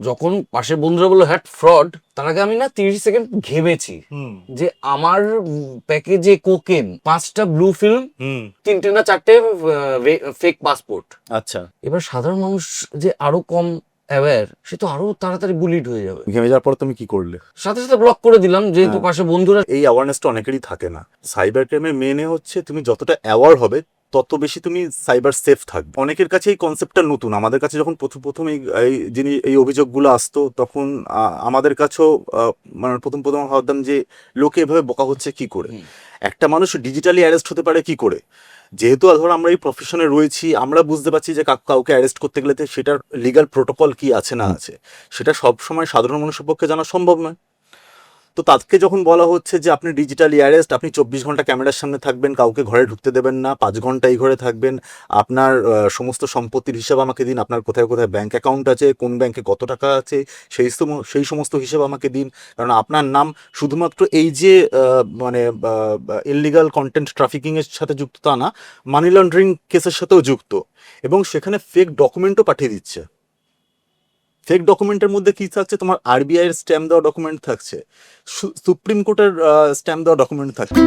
যখন পাশের বন্ধুরা বলল হ্যাট ফ্রড তার আগে আমি না তিরিশ সেকেন্ড ঘেমেছি যে আমার প্যাকেজে কোকেন পাঁচটা ব্লু ফিল্ম তিনটে না চারটে ফেক পাসপোর্ট আচ্ছা। এবার সাধারণ মানুষ যে আরও কম অ্যাওয়্যার সে তো আরও তাড়াতাড়ি বুলিড হয়ে যাবে। ঘেমে যাওয়ার পর তুমি কি করলে? সাথে সাথে ব্লক করে দিলাম যেহেতু হ্যাঁ। পাশে বন্ধুরা এই অ্যাওয়ারনেসটা অনেকেরই থাকে না। সাইবার ক্রাইমের মেনে হচ্ছে তুমি যতটা অ্যাওয়ার হবে তত বেশি তুমি সাইবার সেফ থাকবে। অনেকের কাছে এই কনসেপ্টটা নতুন। আমাদের কাছে যখন প্রথম প্রথম এই যিনি এই অভিযোগগুলো আসতো তখন আমাদের কাছেও মানে প্রথম প্রথম ভাবতাম যে লোকে এভাবে বোকা হচ্ছে কি করে? একটা মানুষ ডিজিটালি অ্যারেস্ট হতে পারে কি করে? যেহেতু ধরো আমরা এই প্রফেশনে রয়েছি আমরা বুঝতে পারছি যে কাউ- কাউকে অ্যারেস্ট করতে গেলে তো সেটার লিগাল প্রোটোকল কি আছে না আছে। সেটা সব সময় সাধারণ মানুষের পক্ষে জানা সম্ভব নয়। তো তাকে যখন বলা হচ্ছে যে আপনি ডিজিটাল ইয়ারেস্ট আপনি চব্বিশ ঘণ্টা ক্যামেরার সামনে থাকবেন, কাউকে ঘরে ঢুকতে দেবেন না, পাঁচ ঘণ্টা এই ঘরে থাকবেন, আপনার সমস্ত সম্পত্তির হিসাব আমাকে দিন, আপনার কোথায় কোথায় ব্যাংক অ্যাকাউন্ট আছে, কোন ব্যাংকে কত টাকা আছে, সেই সেই সমস্ত হিসাব আমাকে দিন। কারণ আপনার নাম শুধুমাত্র এই যে মানে ইললিগাল কন্টেন্ট ট্রাফিকিংয়ের সাথে যুক্ত তা না মানি লন্ডারিং কেসের সাথেও যুক্ত। এবং সেখানে ফেক ডকুমেন্টও পাঠিয়ে দিচ্ছে। ফেক ডকুমেন্টের মধ্যে কি থাকছে? তোমার আরবিআই এর স্ট্যাম্প দেওয়া ডকুমেন্ট থাকছে। সুপ্রিম কোর্টের স্ট্যাম্প দেওয়া ডকুমেন্ট থাকছে।